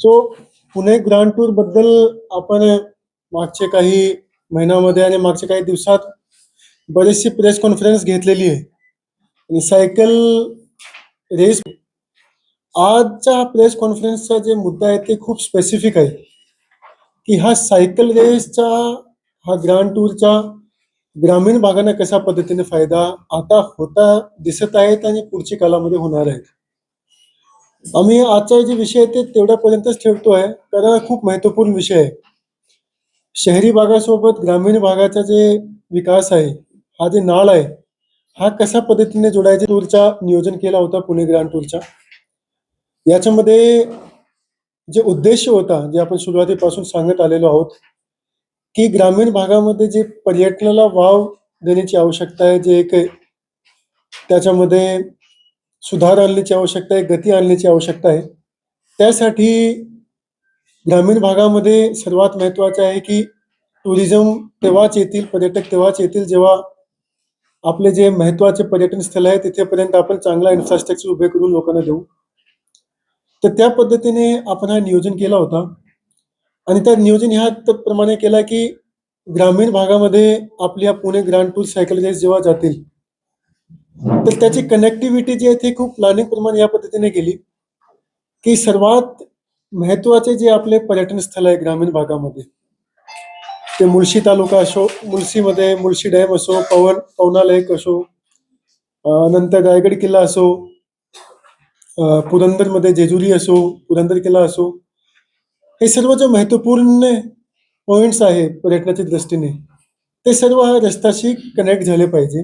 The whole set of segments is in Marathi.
सो पुणे ग्रँड टूरबद्दल आपण मागचे काही महिन्यामध्ये आणि मागच्या काही दिवसात बरीचशी प्रेस कॉन्फरन्स घेतलेली आहे. आणि सायकल रेस आजच्या प्रेस कॉन्फरन्सचा जे मुद्दा आहे ते खूप स्पेसिफिक आहे. की हा सायकल रेसचा हा ग्रँड टूरचा ग्रामीण भागांना कशा पद्धतीने फायदा आता होता दिसत आहेत आणि पुढच्या कालामध्ये होणार आहेत. आम्ही आजचा जे विषय आहे ते तेवढ्यापर्यंतच ठेवतोय कारण हा खूप महत्त्वपूर्ण विषय आहे. शहरी भागासोबत ग्रामीण भागाचा जे विकास आहे हा जे नाळ आहे हा कशा पद्धतीने जोडायचे? टूरचा नियोजन केला होता पुणे ग्रँड टूरचा. याच्यामध्ये जे उद्देश होता जे आपण सुरुवातीपासून सांगत आलेलो आहोत की ग्रामीण भागामध्ये जे पर्यटनाला वाव देण्याची आवश्यकता आहे जे एक त्याच्यामध्ये सुधार आणण्याची आवश्यकता आहे गती आणण्याची आवश्यकता आहे. त्यासाठी ग्रामीण भागामध्ये सर्वात महत्त्वाचं आहे की टुरिझम तेव्हाच येतील पर्यटक तेव्हाच येतील जेव्हा आपले जे महत्त्वाचे पर्यटन स्थळ आहे तिथेपर्यंत आपण चांगला इन्फ्रास्ट्रक्चर उभे करून लोकांना देऊ. तर त्या पद्धतीने आपण हा नियोजन केला होता. आणि त्या नियोजन ह्या प्रमाणे केला की ग्रामीण भागामध्ये आपल्या पुणे ग्रँड टूर सायकल जेव्हा जातील तर त्याची कनेक्टिव्हिटी जी आहे ती खूप प्लॅनिंग प्रमाणे या पद्धतीने केली. की सर्वात महत्त्वाचे जे आपले पर्यटन स्थळ आहे ग्रामीण भागामध्ये ते मुळशी तालुका असो मुळशीमध्ये मुळशी डॅम असो पवन पवना लेक असो नंतर रायगड किल्ला असो पुरंदरमध्ये जेजुरी असो पुरंदर किल्ला असो हे सर्व जे महत्त्वपूर्ण पॉइंट्स आहे पर्यटनाच्या दृष्टीने ते सर्व हा रस्त्याशी कनेक्ट झाले पाहिजे.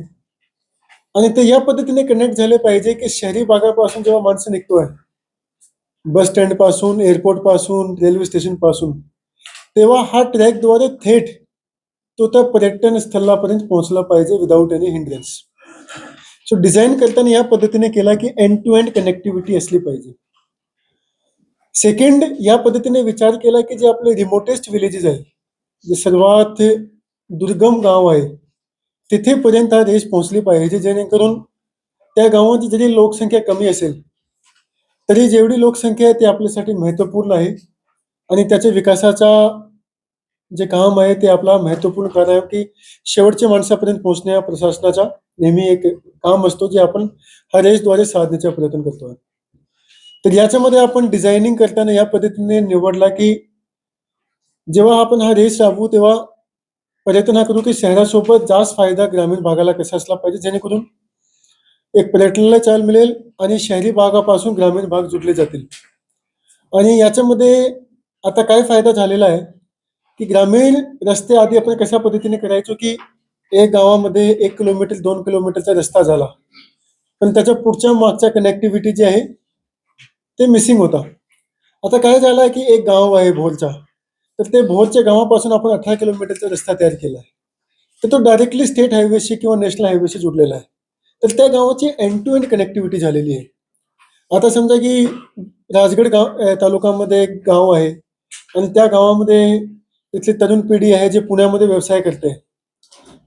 आणि ते या पद्धतीने कनेक्ट झाले पाहिजे की शहरी भागापासून जेव्हा माणसं निघतोय बस स्टँडपासून एअरपोर्टपासून रेल्वे स्टेशनपासून तेव्हा हा ट्रॅकद्वारे थेट तो त्या पर्यटन स्थळापर्यंत पोहोचला पाहिजे without any hindrance so design करताना या पद्धतीने केला की एंड टू एंड कनेक्टिव्हिटी असली पाहिजे. सेकंड या पद्धतीने विचार केला की जे आपले रिमोटेस्ट विलेजेस आहे जे सर्वात दुर्गम गाव आहे तिथेपर्यंत हा रेस पोहोचली पाहिजे जेणेकरून त्या गावांची जरी लोकसंख्या कमी असेल तरी जेवढी लोकसंख्या आहे ती आपल्यासाठी महत्त्वपूर्ण आहे. आणि त्याच्या विकासाचा जे काम आहे ते आपला महत्त्वपूर्ण कारण आहे की शेवटच्या माणसापर्यंत पोहोचणे हा प्रशासनाचा नेहमी एक काम असतो जे आपण हा रेसद्वारे साधण्याचा प्रयत्न करतो. तर याच्यामध्ये आपण डिझायनिंग करताना या पद्धतीने निवडला की जेव्हा आपण हा रेस राबवू तेव्हा प्रयत्न हा करू की शहरासोबत जास्त फायदा ग्रामीण भागाला कसा असला पाहिजे? जेणेकरून एक पर्यटनाला चाल मिळेल आणि शहरी भागापासून ग्रामीण भाग जुडले जातील. आणि याच्यामध्ये आता काय फायदा झालेला आहे? की ग्रामीण रस्ते आधी आपण कशा पद्धतीने करायचो की एक गावामध्ये एक किलोमीटर दोन किलोमीटरचा रस्ता झाला. पण त्याच्या पुढच्या मागच्या कनेक्टिव्हिटी जी आहे ते मिसिंग होता. आता काय झालं आहे की एक गाव आहे भोरचा तर ते भोरच्या गावापासून आपण अठरा किलोमीटरचा रस्ता तयार केला आहे. तर तो डायरेक्टली स्टेट हायवेशी किंवा नॅशनल हायवेशी जुडलेला आहे. तर त्या गावाची एंड टू एंड कनेक्टिव्हिटी झालेली आहे. आता समजा की राजगड गाव तालुक्यामध्ये एक गाव आहे आणि त्या गावामध्ये तिथली तरुण पिढी आहे जे पुण्यामध्ये व्यवसाय करते.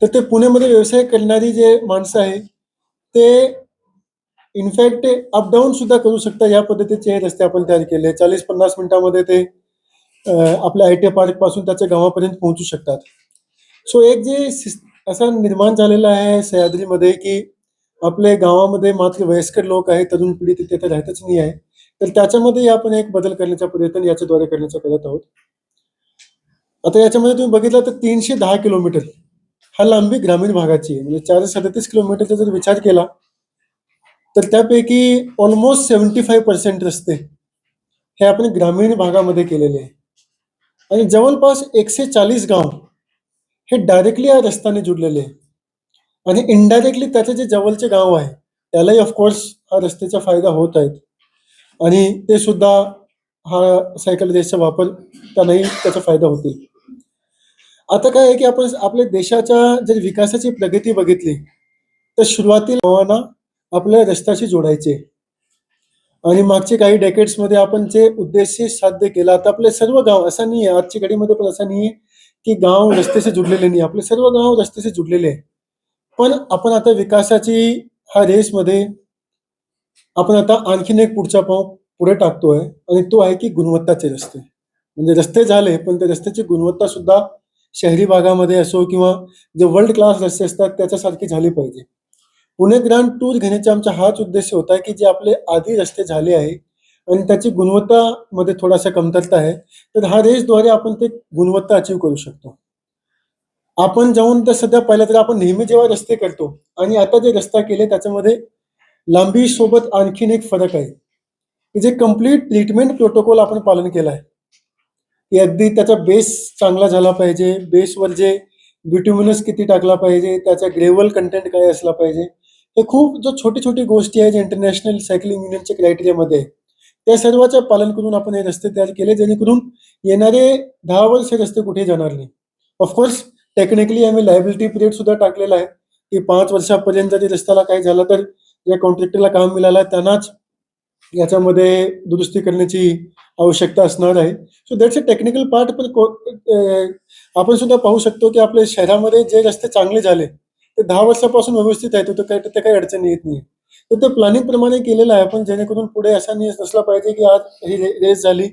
तर ते पुण्यामध्ये व्यवसाय करणारी जे माणसं आहे ते इनफॅक्ट अपडाऊन सुद्धा करू शकता या पद्धतीचे हे रस्ते आपण तयार केले. चाळीस पन्नास मिनिटामध्ये ते आपल्या आय टी पार्कपासून त्याच्या गावापर्यंत पोहोचू शकतात. सो एक जे असा निर्माण झालेला आहे सह्याद्रीमध्ये की आपल्या गावामध्ये मात्र वयस्कर लोक आहेत तरुण पिढी तिथे तर राहतच नाही आहे. तर त्याच्यामध्ये आपण एक बदल करण्याचा प्रयत्न याच्याद्वारे करण्याचा करत आहोत. आता याच्यामध्ये तुम्ही बघितलं तर तीनशे दहा किलोमीटर हा लांबी ग्रामीण भागाची आहे. म्हणजे चारशे सदतीस किलोमीटरचा जर विचार केला तर त्यापैकी ऑलमोस्ट सेवन्टी फाईव्ह पर्सेंट रस्ते हे आपण ग्रामीण भागामध्ये केलेले आहे. आणि जवळपास एकशे चाळीस गाव हे डायरेक्टली या रस्त्याने जुडलेले आहे. आणि इनडायरेक्टली त्याचे जे जवळचे गाव आहे त्यालाही ऑफकोर्स हा रस्त्याचा फायदा होत आहेत आणि ते सुद्धा हा सायकल रेसचा वापर त्यांनाही त्याचा फायदा होतील. आता काय आहे की आपण आपल्या देशाच्या जर विकासाची प्रगती बघितली तर सुरुवातीला गावांना आपल्या रस्त्याशी जोडायचे. आणि मागचे काही डेकेट्समध्ये आपण जे उद्देश साध्य केला तर आपले सर्व गाव असं नाही आहे आजच्या घडीमध्ये पण असं नाही आहे की गाव रस्त्याशी जुडलेले नाही. आपले सर्व गाव रस्त्याशी जुडलेले आहे. पण आपण आता विकासाची हा रेसमध्ये आपण आता आणखीन एक पुढचा पाव पुढे टाकतोय आणि तो आहे की गुणवत्ताचे रस्ते. म्हणजे रस्ते झाले पण त्या रस्त्याची गुणवत्ता सुद्धा शहरी भागामध्ये असो किंवा जे वर्ल्ड क्लास रस्ते असतात त्याच्यासारखी झाली पाहिजे. पुणे ग्रँड टूर घेण्याचा आमचा हाच उद्देश होता की जे आपले आधी रस्ते झाले आहे आणि त्याची गुणवत्तामध्ये थोडासा कमतरता आहे तर हा रेसद्वारे आपण ते गुणवत्ता अचीव करू शकतो. आपण जाऊन तर सध्या पाहिलं तर आपण नेहमी जेव्हा रस्ते करतो आणि आता जे रस्ता केले त्याच्यामध्ये लांबी सोबत आणखीन एक फरक आहे की जे कंप्लीट ट्रीटमेंट प्रोटोकॉल आपण पालन केलं आहे. की अगदी त्याचा बेस चांगला झाला पाहिजे बेसवर जे ब्युटिम्युनस किती टाकला पाहिजे त्याचा ग्रेव्हल कंटेंट काय असला पाहिजे हे खूप जो छोटी छोटी गोष्टी आहे जे इंटरनॅशनल सायकलिंग युनियनच्या क्रायटेरियामध्ये त्या सर्वाचं पालन करून आपण हे रस्ते तयार केले जेणेकरून येणारे दहा वर्ष हे रस्ते कुठे जाणार नाही. ऑफकोर्स टेक्निकली आम्ही लायबिलिटी पिरियड सुद्धा टाकलेला आहे की पाच वर्षापर्यंत जरी रस्त्याला काही झालं तर या कॉन्ट्रॅक्टरला काम मिळालं त्यांनाच याच्यामध्ये दुरुस्ती करण्याची आवश्यकता असणार आहे. So that's a technical part पण आपण सुद्धा पाहू शकतो की आपल्या शहरामध्ये जे रस्ते चांगले झाले ते दहा वर्षापासून व्यवस्थित आहे तर काही ते काही अडचणी येत नाही. तर ते प्लॅनिंग प्रमाणे केलेलं आहे पण जेणेकरून पुढे असा नाही नसला पाहिजे की आज ही रेस झाली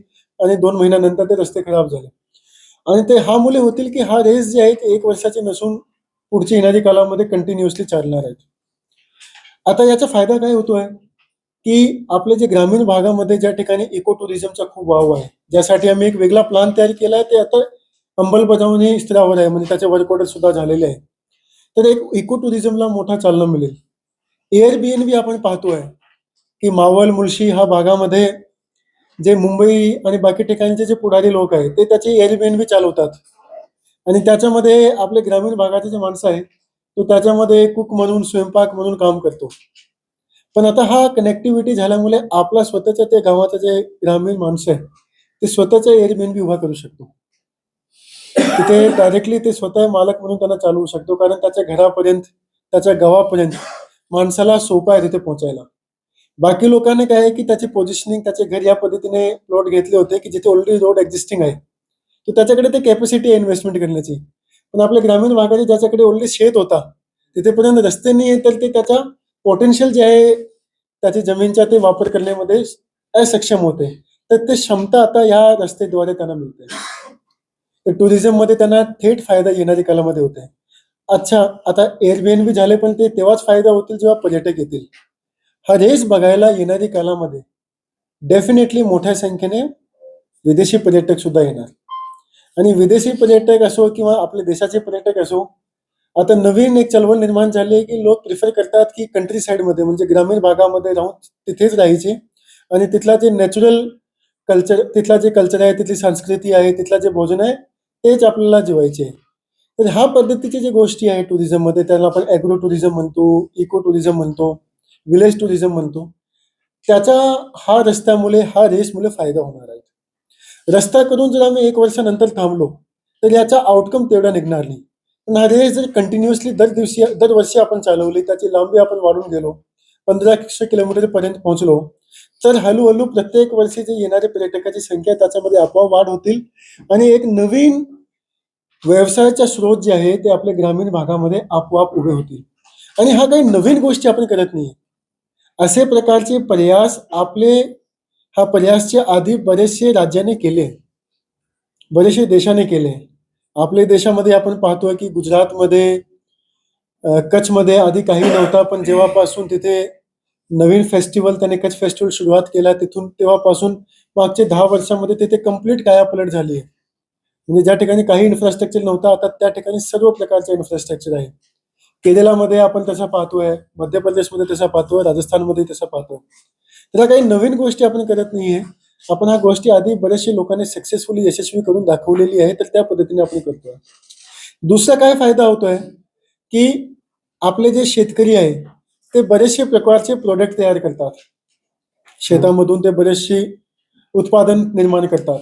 आणि दोन महिन्यानंतर ते रस्ते खराब झाले. आणि ते हा मुले होतील की हा रेस जे आहे ते एक वर्षाचे नसून पुढची येणारी कालामध्ये कंटिन्युअसली चालणार आहेत आता याचा फायदा काय होतोय? की आपले जे ग्रामीण भागामध्ये ज्या ठिकाणी इको टुरिझमचा खूप वाव आहे ज्यासाठी आम्ही एक वेगळा प्लान तयार केला आहे ते आता अंमलबजावणी स्तरावर आहे. म्हणजे त्याचे वर्क ऑर्डर सुद्धा झालेले आहे. तर एक इको टुरिझमला मोठा चालना मिळेल. एअरबीएनबी बी आपण पाहतोय की मावळ मुळशी हा भागामध्ये जे मुंबई आणि बाकी ठिकाणचे जे पुढारी लोक आहेत ते त्याचे एअरबीएनबी बी चालवतात. आणि त्याच्यामध्ये आपले ग्रामीण भागाचे जे माणसं आहेत तो त्याच्यामध्ये कुक म्हणून स्वयंपाक म्हणून काम करतो. पण आता हा कनेक्टिव्हिटी झाल्यामुळे आपला स्वतःच्या त्या गावाचं जे ग्रामीण माणसं आहे ते स्वतःचा एअरबीएनबी उभा करू शकतो. तिथे डायरेक्टली ते स्वतः मालक म्हणून त्यांना चालवू शकतो. कारण त्याच्या घरापर्यंत त्याच्या गावापर्यंत माणसाला सोपं आहे तिथे पोहोचायला. बाकी लोकांनी काय आहे की त्याची पोझिशनिंग त्याचे घर या पद्धतीने प्लॉट घेतले होते की जिथे ऑलरेडी रोड एक्झिस्टिंग आहे. तर त्याच्याकडे ते कॅपॅसिटी आहे इन्व्हेस्टमेंट करण्याची. पण आपल्या ग्रामीण भागाचे ज्याच्याकडे ऑलरेडी शेत होता तिथेपर्यंत रस्ते नाही आहे तर ते त्याचा पोटेन्शियल जे आहे त्याची जमीनचा ते वापर करण्यामध्ये असक्षम होते. तर ते क्षमता आता या रस्त्याद्वारे त्यांना मिळते. तर टुरिझममध्ये त्यांना थेट फायदा येणारी कालामध्ये होते. अच्छा आता एअरबीएनबी झाले पण ते तेव्हाच फायदा होतील जेव्हा पर्यटक येतील. हा रेस बघायला येणारी कालामध्ये डेफिनेटली मोठ्या संख्येने विदेशी पर्यटक सुद्धा येणार. आणि विदेशी पर्यटक असो किंवा आपल्या देशाचे पर्यटक असो आता नवीन एक चळवळ निर्माण झाली आहे की लोक प्रिफर करतात की कंट्री साईडमध्ये म्हणजे ग्रामीण भागामध्ये राहून तिथेच राहायचे. आणि तिथला जे नॅचरल कल्चर तिथला जे कल्चर आहे तिथली संस्कृती आहे तिथला जे भोजन आहे तेच आपल्याला जेवायचे आहे. तर ह्या पद्धतीचे जे गोष्टी आहे टुरिझममध्ये त्याला आपण ॲग्रो टुरिझम म्हणतो इको टुरिझम म्हणतो विलेज टुरिझम म्हणतो त्याचा हा रस्त्यामुळे हा रेसमुळे फायदा होणार आहे. रस्ता करून जर आम्ही एक वर्षानंतर थांबलो तर याचा आउटकम तेवढा निघणार नाही. पण हा रेस जर कंटिन्युअसली दर दिवशी दरवर्षी आपण चालवली त्याची लांबी आपण वाढून गेलो पंधराशे किलोमीटर पर्यंत पोहोचलो तर हळूहळू प्रत्येक वर्षी जे येणारे पर्यटकाची संख्या त्याच्यामध्ये आपोआप वाढ होतील. आणि एक नवीन व्यवसायाचा स्रोत जे आहे ते आपल्या ग्रामीण भागामध्ये आपोआप उभे होतील. आणि हा काही नवीन गोष्टी आपण करत नाही असे प्रकारचे प्रयास आपले हा प्रयासचे आधी बरेचसे राज्याने केले. बरेचसे देशाने केले. आपल्या देशामध्ये आपण पाहतोय की गुजरातमध्ये कच्छमध्ये आधी काही नव्हता पण जेव्हापासून तिथे नवीन फेस्टिवल त्याने कच्छ फेस्टिवल सुरुवात केला तिथून तेव्हापासून मागचे दहा वर्षामध्ये तिथे कंप्लीट कायापलट झाली आहे. म्हणजे ज्या ठिकाणी काही इन्फ्रास्ट्रक्चर नव्हतं आता त्या ठिकाणी सर्व प्रकारचं इन्फ्रास्ट्रक्चर आहे. केरळामध्ये आपण तसं पाहतोय मध्य प्रदेशमध्ये तसं पाहतोय राजस्थानमध्ये तसं पाहतोय. तर काही नवीन गोष्टी आपण करत नाहीये. आपण ह्या गोष्टी आधी बरेचसे लोकांनी सक्सेसफुली यशस्वी करून दाखवलेली आहे तर त्या पद्धतीने आपण करतोय. दुसरा काय फायदा होतोय? की आपले जे शेतकरी आहे ते बरेचसे प्रकारचे प्रोडक्ट तयार करतात. शेतामधून ते बरेचशी उत्पादन निर्माण करतात.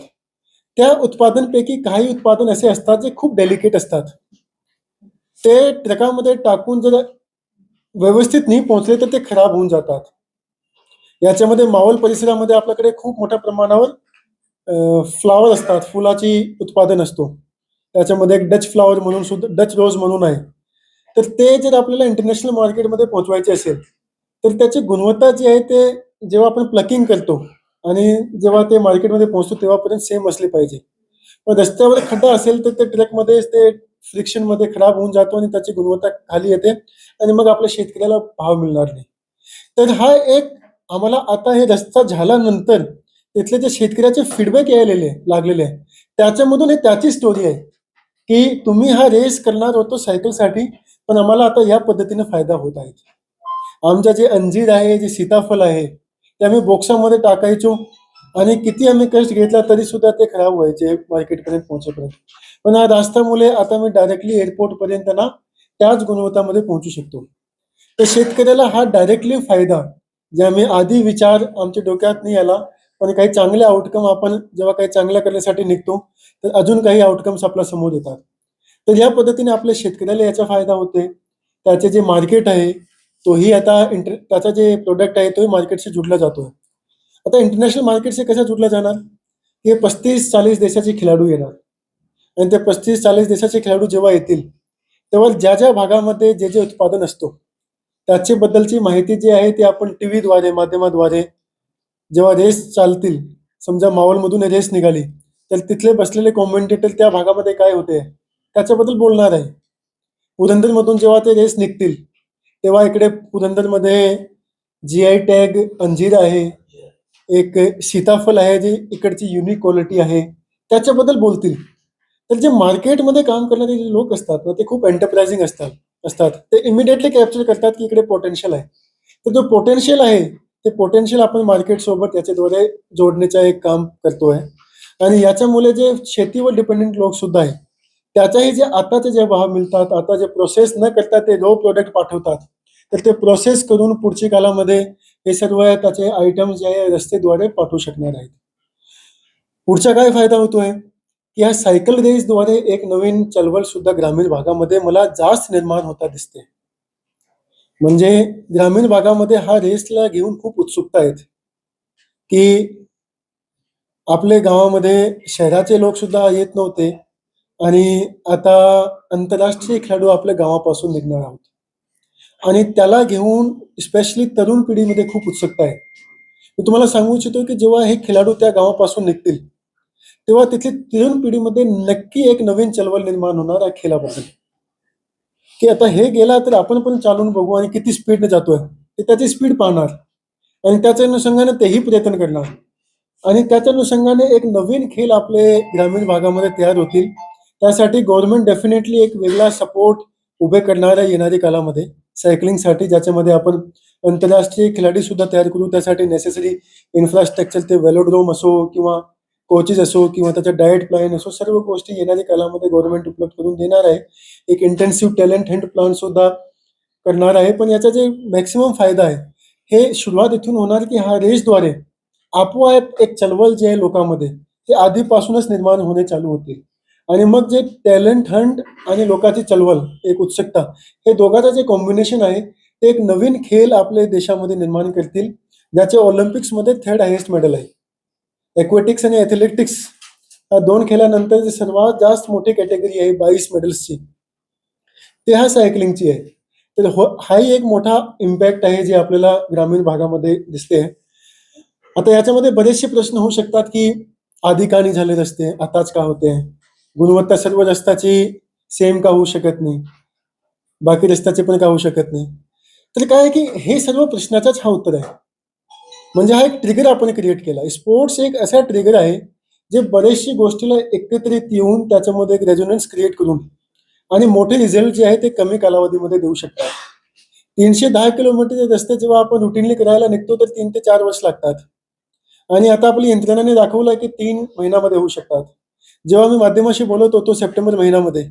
त्या उत्पादनपैकी काही उत्पादन असे असतात जे खूप डेलिकेट असतात. ते ट्रकामध्ये टाकून जर व्यवस्थित नाही पोहोचले तर ते खराब होऊन जातात. याच्यामध्ये मावल परिसरामध्ये आपल्याकडे खूप मोठ्या प्रमाणावर फ्लावर असतात. फुलाची उत्पादन असतो. त्याच्यामध्ये एक डच फ्लावर म्हणून सुद्धा डच रोज म्हणून आहे. तर ते जर आपल्याला इंटरनॅशनल मार्केटमध्ये पोहोचवायचे असेल तर त्याची गुणवत्ता जी आहे ते जेव्हा आपण प्लकिंग करतो आणि जेव्हा ते मार्केटमध्ये पोहोचतो तेव्हापर्यंत सेम असले पाहिजे. पण रस्त्यावर खड्डा असेल तर ते ट्रॅकमध्ये ते फ्रिक्शनमध्ये खराब होऊन जातो आणि त्याची गुणवत्ता खाली येते आणि मग आपल्या शेतकऱ्याला भाव मिळणार नाही. तर हा एक आम्हाला आता हे रस्ता झाल्यानंतर तिथले जे शेतकऱ्याचे फीडबॅक यायलेले लागलेले आहे त्याच्यामधून हे त्याची स्टोरी आहे की तुम्ही हा रेस करणार होतो सायकलसाठी पण आम्हाला आता या पद्धतीने फायदा होत आहे. आमच्या जे अंजीर आहे जे सीताफळ आहे ते आम्ही बॉक्सामध्ये टाकायचो. आणि किती आम्ही कष्ट घेतला तरी सुद्धा ते खराब व्हायचे मार्केटपर्यंत पोहोचेपर्यंत. पण या रस्त्यामुळे आता मी डायरेक्टली एअरपोर्ट पर्यंत ना त्याच गुणवत्तामध्ये पोहोचू शकतो. तर शेतकऱ्याला हा डायरेक्टली फायदा जे आम्ही आधी विचार आमच्या डोक्यात नाही आला पण काही चांगले आउटकम आपण जेव्हा काही चांगल्या करण्यासाठी निघतो तर अजून काही आउटकम्स आपल्यासमोर येतात. तर या पद्धतीने आपल्या शेतकऱ्याला याचा फायदा होते त्याचे जे मार्केट आहे तोही आता इंटर त्याचा जे प्रोडक्ट आहे तोही मार्केटशी जुडला जातोय. आता इंटरनॅशनल मार्केटशी कसा जुडला जाणार? हे पस्तीस चाळीस देशाचे खेळाडू येणार. आणि ते पस्तीस चाळीस देशाचे खेळाडू जेव्हा येतील तेव्हा ज्या ज्या भागामध्ये जे जे उत्पादन असतो त्याचे बद्दलची माहिती जी आहे ती आपण टी व्हीद्वारे माध्यमाद्वारे जेव्हा रेस चालतील समजा मावलमधून रेस निघाली तर तिथले बसलेले कॉमेंटेटर त्या भागामध्ये काय होते त्याच्याबद्दल बोलणार आहे. पुरंदरमधून जेव्हा ते रेस निघतील तेव्हा इकडे पुरंदरमध्ये जी आय टॅग अंजीर आहे. एक सीताफल आहे जी इकडची युनिक क्वालिटी आहे. त्याच्याबद्दल बोलतील. तर जे मार्केटमध्ये काम करणारे जे लोक असतात ना ते खूप एंटरप्राइझिंग असतात असतात. ते इमिडिएटली कॅप्चर करतात की इकडे पोटेन्शियल आहे. तर जो पोटेन्शियल आहे ते पोटेन्शियल आपण मार्केट सोबत याच्याद्वारे जोडण्याचं एक काम करतोय. आणि याच्यामुळे जे शेतीवर डिपेंडेंट लोक सुद्धा आहे त्याचाही जे आताचे जे भाव मिळतात आता जे प्रोसेस न करता ते रो प्रोडक्ट पाठवतात तर ते प्रोसेस करून पुढच्या कालामध्ये हे सर्व त्याचे आयटम्स जे आहे रस्तेद्वारे पाठवू शकणार आहेत. पुढचा काय फायदा होतोय? की ह्या सायकल रेसद्वारे एक नवीन चळवळ सुद्धा ग्रामीण भागामध्ये मला जास्त निर्माण होता दिसते. म्हणजे ग्रामीण भागामध्ये हा रेसला घेऊन खूप उत्सुकता आहेत. की आपले गावामध्ये शहराचे लोक सुद्धा येत नव्हते आणि आता आंतरराष्ट्रीय खेळाडू आपल्या गावापासून निघणार आहोत. आणि त्याला घेऊन स्पेशली तरुण पिढीमध्ये खूप उत्सुकता आहे. मी तुम्हाला सांगू इच्छितो की जेव्हा हे खेळाडू त्या गावापासून निघतील तेव्हा तिथली तरुण पिढीमध्ये नक्की एक नवीन चळवळ निर्माण होणार या खेळाबद्दल. की आता हे गेला तर आपण पण चालून बघू आणि किती स्पीडने जातोय. ते त्याची स्पीड पाहणार. आणि त्याच्या अनुषंगाने तेही प्रयत्न करणार. आणि त्याच्या अनुषंगाने एक नवीन खेळ आपले ग्रामीण भागामध्ये तयार होतील. त्यासाठी गव्हर्नमेंट डेफिनेटली एक वेगळा सपोर्ट उभे करणार आहे येणाऱ्या कालामध्ये. सायकलिंगसाठी ज्याच्यामध्ये आपण आंतरराष्ट्रीय खिलाडी सुद्धा तयार करू. त्यासाठी नेसेसरी इन्फ्रास्ट्रक्चर ते वेलोड्रोम असो किंवा कोचेस असो किंवा त्याचा डाएट प्लॅन असो सर्व गोष्टी येणाऱ्या कालामध्ये गव्हर्नमेंट उपलब्ध करून देणार आहे. एक इंटेन्सिव्ह टॅलेंट हंट प्लॅन सुद्धा करणार आहे. पण याचा जे मॅक्सिमम फायदा आहे हे सुरुवात इथून होणार की हा रेसद्वारे आपोआप एक चळवळ जे आहे लोकांमध्ये ते आधीपासूनच निर्माण होणे चालू होते. आणि मग जे टॅलेंट हंट आणि लोकांची चळवळ एक उत्सुकता हे दोघांचं जे कॉम्बिनेशन आहे ते एक नवीन खेळ आपल्या देशामध्ये निर्माण करतील ज्याचे ऑलिम्पिक्समध्ये थर्ड हायेस्ट मेडल आहे. एक्वेटिक्स आणि ॲथलेटिक्स या दोन खेळानंतर जी सर्वात जास्त मोठी कॅटेगरी आहे बावीस मेडल्सची ते हा सायकलिंगची आहे. तर हो हाही एक मोठा इम्पॅक्ट आहे जे आपल्याला ग्रामीण भागामध्ये दिसते. आता याच्यामध्ये बरेचसे प्रश्न होऊ शकतात की आधी का नाही झाले रस्ते आताच का होते? गुणवत्ता सर्व रस्त्याची सेम का होऊ शकत नाही? बाकी रस्त्याचे पण का होऊ शकत नाही? तर काय आहे की हे सर्व प्रश्नाचाच हा उत्तर आहे. म्हणजे हा एक ट्रिगर आपण क्रिएट केला. स्पोर्ट्स एक असा ट्रिगर आहे जे बरेचशी गोष्टीला एकत्रित येऊन त्याच्यामध्ये एक रेझोनन्स क्रिएट करून आणि मोठे रिझल्ट जे आहे ते कमी कालावधीमध्ये देऊ शकतात. तीनशे दहा किलोमीटरचे रस्ते जेव्हा आपण रुटीनली करायला निघतो तर तीन ते चार वर्ष लागतात. आणि आता आपली यंत्रणाने दाखवलं की तीन महिन्यामध्ये होऊ शकतात. जेव्हा मी माध्यमाशी बोलत होतो सप्टेंबर महिन्यामध्ये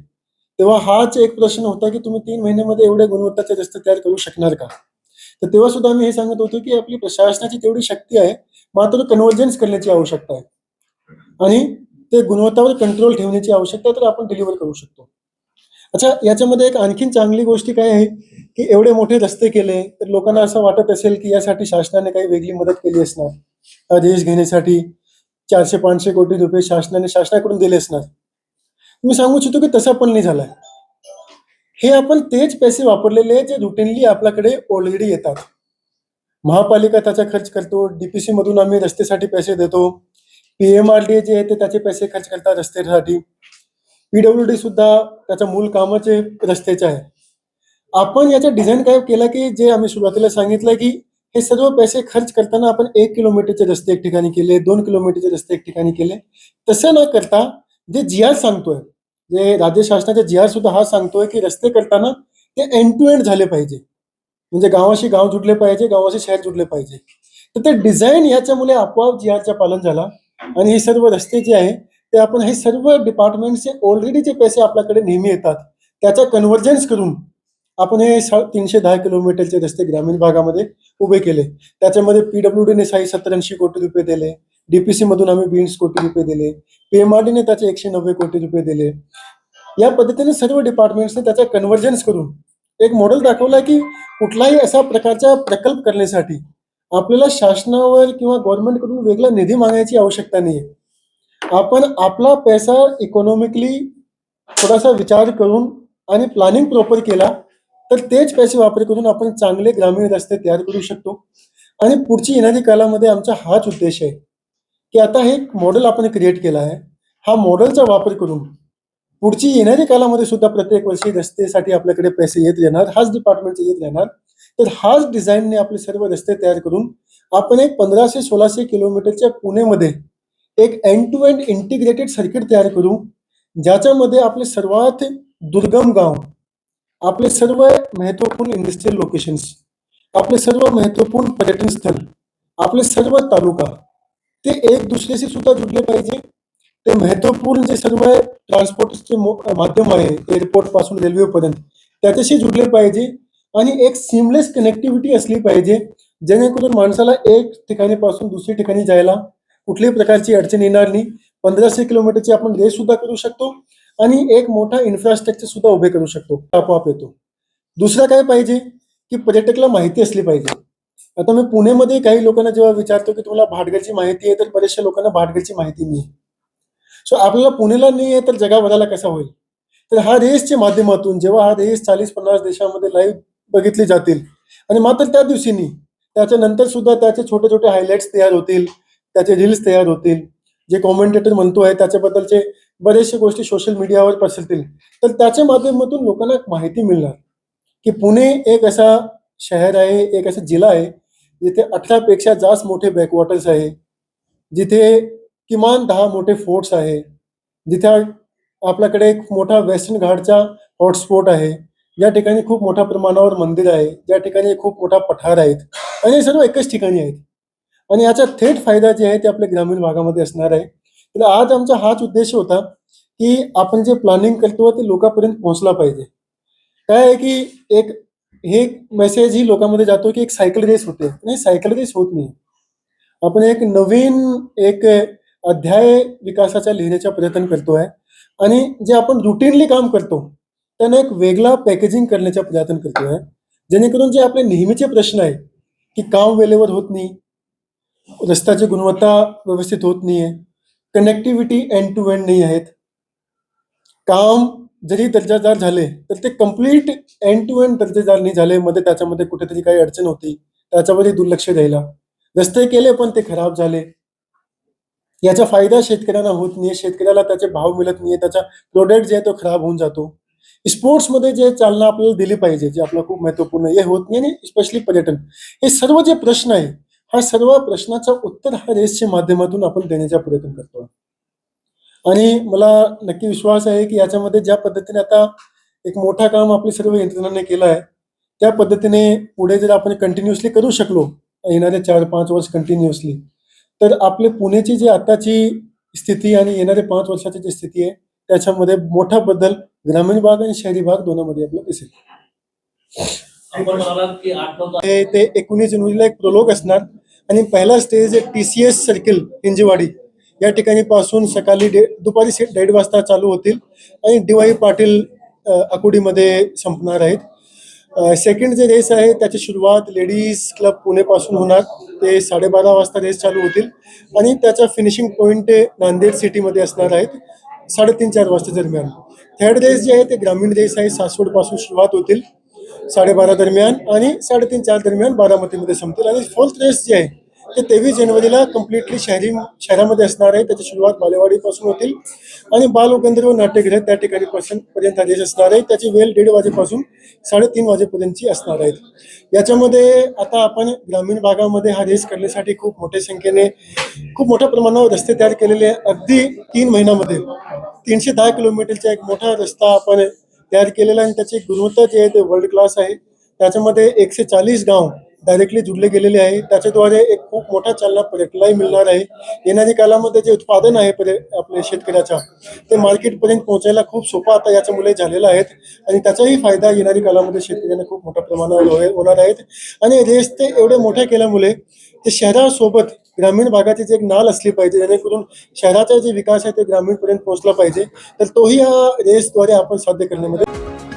तेव्हा हाच एक प्रश्न होता की तुम्ही तीन महिन्यामध्ये एवढे गुणवत्ताचे रस्ते तयार करू शकणार का? तर तेव्हा सुद्धा मी हे सांगत होतो की आपली प्रशासनाची तेवढी शक्ती आहे मात्र कन्व्हर्जन्स करण्याची आवश्यकता आहे. आणि ते गुणवत्तावर कंट्रोल ठेवण्याची आवश्यकता आहे तर आपण डिलिव्हर करू शकतो. अच्छा याच्यामध्ये एक आणखीन चांगली गोष्टी काय आहे की एवढे मोठे रस्ते केले तर लोकांना असं वाटत असेल की यासाठी शासनाने काही वेगळी मदत केली असणार आदेश घेण्यासाठी चारशे पाचशे कोटी रुपये शासनाने शासनाकडून दिले असणार. मी सांगू इच्छितो की तसा पण नाही झालाय. हे आपण तेच पैसे वापरलेले जे रुटीनली आपल्याकडे ऑलरेडी येतात. महापालिका त्याचा खर्च करतो डीपीसी मधून आम्ही रस्त्यासाठी पैसे देतो. पीएमआरडीए जे आहे ते त्याचे पैसे खर्च करतात रस्त्यासाठी. पीडब्ल्यू डी सुद्धा त्याचं मूळ कामाचे रस्त्याचे आहे. आपण याचा डिझाईन काय केला की जे आम्ही सुरुवातीला सांगितलं की हे सर्व पैसे खर्च करताना आपण एक किलोमीटरचे रस्ते एक ठिकाणी केले दोन किलोमीटरचे रस्ते एक ठिकाणी केले. तसं न करता जे जी आर सांगतोय जे राज्य शासनाचे जी आर सुद्धा हा सांगतोय की रस्ते करताना ते एंड टू एंड झाले पाहिजे. म्हणजे गावाशी गाव जुडले पाहिजे गावाशी शहर जुडले पाहिजे. तर ते डिझाईन याच्यामुळे आपोआप जी आरचं पालन झाला. आणि हे सर्व रस्ते जे आहे ते आपण हे सर्व डिपार्टमेंटचे ऑलरेडी जे पैसे आपल्याकडे नेहमी येतात त्याचा कन्व्हर्जन्स करून आपण हे तीनशे दहा किलोमीटरचे रस्ते ग्रामीण भागामध्ये उभे केले. त्याच्यामध्ये पीडब्ल्यू डीने साई सत्तर ऐंशी कोटी रुपये दिले. डीपीसी मधून आम्ही बीस कोटी रुपये दिले. पीएमआरडीने त्याचे एकशे नव्वद कोटी रुपये दिले. या पद्धतीने सर्व डिपार्टमेंट्सने त्याचा कन्व्हर्जन्स करून एक मॉडेल दाखवला की कुठलाही असा प्रकारचा प्रकल्प करण्यासाठी आपल्याला शासनावर किंवा गव्हर्नमेंटकडून वेगळा निधी मागायची आवश्यकता नाही आपण आपला पैसा इकॉनॉमिकली थोडासा विचार करून आणि प्लॅनिंग प्रॉपर केला तर तेच पैसे वापर करून आपण चांगले ग्रामीण रस्ते तयार करू शकतो. आणि पुढची येणारी कालामध्ये आमचा हाच उद्देश आहे. की आता हे एक मॉडेल आपण क्रिएट केला आहे. हा मॉडेलचा वापर करून पुढची येणारी कालामध्ये सुद्धा प्रत्येक वर्षी रस्तेसाठी आपल्याकडे पैसे येत राहणार हाच डिपार्टमेंटचे येत राहणार. तर हाच डिझाईनने आपले सर्व रस्ते तयार करून आपण एक पंधराशे सोळाशे किलोमीटरच्या पुणेमध्ये एक end to end integrated circuit तयार करू. ज्याच्यामध्ये आपले सर्वात दुर्गम गाव आपले सर्व महत्त्वपूर्ण इंडस्ट्रियल लोकेशन्स आपले सर्व महत्त्वपूर्ण पर्यटन स्थळ आपले सर्व तालुका ते एक दुसऱ्याशी सुद्धा जुडले पाहिजे. ते महत्त्वपूर्ण जे सर्व ट्रान्सपोर्टचे माध्यम आहे एअरपोर्टपासून रेल्वेपर्यंत त्याच्याशी जुडले पाहिजे. आणि एक सिमलेस कनेक्टिव्हिटी असली पाहिजे जेणेकरून माणसाला एक ठिकाणीपासून दुसऱ्या ठिकाणी जायला कुठल्याही प्रकारची अडचण येणार नाही. पंधराशे किलोमीटरची आपण रेस सुद्धा करू शकतो. आणि एक मोठा इन्फ्रास्ट्रक्चर सुद्धा उभे करू शकतो आपोआप येतो. दुसरं काय पाहिजे? की पर्यटकला माहिती असली पाहिजे. आता मी पुणेमध्ये काही लोकांना जेव्हा विचारतो की तुम्हाला भाटघरची माहिती आहे तर बऱ्याचशा लोकांना भाटघरची माहिती नाही सो आपल्याला पुणेला नाही आहे तर जगाभराला कसा होईल? तर हा रेसच्या माध्यमातून जेव्हा हा रेस चाळीस पन्नास देशामध्ये लाईव्ह बघितले जातील आणि मात्र त्या दिवशी नाही त्याच्यानंतर सुद्धा त्याचे छोटे छोटे हायलाइट्स तयार होतील त्याचे रील्स तयार होतील जे कॉमेंटेटर म्हणतो आहे त्याच्याबद्दलचे बरेचशे गोष्टी सोशल मीडियावर पसरतील. तर त्याच्या माध्यमातून लोकांना एक माहिती मिळणार की पुणे एक असा शहर आहे एक असा जिल्हा आहे जिथे अठरापेक्षा जास्त मोठे बॅकवॉटर्स आहे जिथे किमान दहा मोठे फोर्ट्स आहे जिथे आपल्याकडे एक मोठा वेस्टर्न घाटचा हॉटस्पॉट आहे. या ठिकाणी खूप मोठ्या प्रमाणावर मंदिर आहे ज्या ठिकाणी खूप मोठा पठार आहेत. आणि हे सर्व एकच ठिकाणी आहेत. आणि याचा थेट फायदा जे आहे ते आपल्या ग्रामीण भागामध्ये असणार आहे. तर आज आमचा हाच उद्देश होता की आपण जे प्लॅनिंग करतो ते लोकांपर्यंत पोहोचला पाहिजे काय आहे की एक हे मेसेज ही लोकांमध्ये जातो की एक सायकल रेस होते नाही सायकल रेस होत नाही आपण एक नवीन एक अध्याय विकासाचा लिहिण्याचा प्रयत्न करतो आहे आणि जे आपण रुटीनली काम करतो त्यांना एक वेगळा पॅकेजिंग करण्याचा प्रयत्न करतो आहे जेणेकरून जे आपले नेहमीचे प्रश्न आहे की काम वेळेवर होत नाही रस्त्याची गुणवत्ता व्यवस्थित होत नाही आहे कनेक्टिव्हिटी एंड टू एंड नाही आहेत. काम जरी दर्जादार झाले तर ते कंप्लीट एंड टू एंड दर्जेदार नाही झाले. मध्ये त्याच्यामध्ये कुठेतरी काही अडचण होती. त्याच्यामध्ये दुर्लक्ष द्यायला. रस्ते केले पण ते खराब झाले. याचा फायदा शेतकऱ्यांना होत नाही. शेतकऱ्याला त्याचे भाव मिळत नाही. त्याचा प्रोडक्ट जे आहे तो खराब होऊन जातो. स्पोर्ट्समध्ये जे चालना आपल्याला दिली पाहिजे जे आपलं खूप महत्त्वपूर्ण हे होत नाही आणि स्पेशली पर्यटन. हे सर्व जे प्रश्न आहे हा सर्व प्रश्नाचं उत्तर हा रेसच्या माध्यमातून आपण देण्याचा प्रयत्न करतो. आणि मला नक्की विश्वास आहे की याच्यामध्ये ज्या पद्धतीने आता एक मोठा काम आपली सर्व यंत्रणांनी केलं आहे त्या पद्धतीने पुढे जर आपण कंटिन्युअसली करू शकलो येणारे चार पाच वर्ष कंटिन्युअसली तर आपले पुण्याची जी आताची स्थिती आणि येणारे पाच वर्षाची जी स्थिती आहे त्याच्यामध्ये मोठा बदल ग्रामीण भाग आणि शहरी भाग दोनामध्ये आपल्याला दिसेल. ते एकोणीस जानेवारीला एक प्रोलोग असणार. आणि पहिला stage T C S circle Hinjewadi या ठिकाणी पासून सकाळी डे दुपारी से- दीड वाजता चालू होतील आणि डी पाटील आकुडीमध्ये अकोडीमध्ये संपणार आहेत. सेकंड जे रेस आहे त्याची सुरुवात लेडीज क्लब पुणेपासून होणार. ते साडेबारा वाजता रेस चालू होतील. आणि त्याचा फिनिशिंग पॉईंट नांदेड सिटीमध्ये असणार आहेत साडेतीन चार वाजता दरम्यान. थर्ड रेस जे आहे ते ग्रामीण रेस आहे सासवडपासून सुरुवात होतील साडेबारा दरम्यान आणि साडेतीन चार दरम्यान बारामतीमध्ये संपतील. आणि फोर्थ रेस जे आहे ते तेवीस जानेवारीला कम्प्लिटली शहरी शहरामध्ये असणार आहे. त्याची सुरुवात बालेवाडीपासून होतील. आणि बालगंधर्व नाट्यगृह त्या ठिकाणी पर्यंत हा असणार आहे. त्याची वेळ दीड वाजेपासून साडेतीन वाजेपर्यंतची असणार आहेत याच्यामध्ये आता आपण ग्रामीण भागामध्ये हा रेस करण्यासाठी खूप मोठ्या संख्येने खूप मोठ्या प्रमाणावर रस्ते तयार केलेले अगदी तीन महिन्यामध्ये. तीनशे दहा किलोमीटरचा एक मोठा रस्ता आपण तयार केलेला आहे. आणि त्याची गुणवत्ता जी आहे ते वर्ल्ड क्लास आहे. त्याच्यामध्ये एकशे चाळीस गाव डायरेक्टली जुडले गेलेले आहे. त्याच्याद्वारे एक खूप मोठा चालना पर्यटनालाही मिळणार आहे. येणाऱ्या कालामध्ये जे उत्पादन आहे पर्य आपल्या शेतकऱ्याचा ते मार्केटपर्यंत पोहोचायला खूप सोपं आता याच्यामुळे झालेलं आहे आणि त्याचाही फायदा येणाऱ्या कालामध्ये शेतकऱ्यांना खूप मोठ्या प्रमाणावर होणार आहेत. आणि रेस ते एवढे मोठ्या केल्यामुळे ते शहरासोबत ग्रामीण भागाची जी एक नाल असली पाहिजे जेणेकरून शहराचा जे विकास आहे ते ग्रामीणपर्यंत पोहोचला पाहिजे. तर तोही या रेसद्वारे आपण साध्य करण्यामध्ये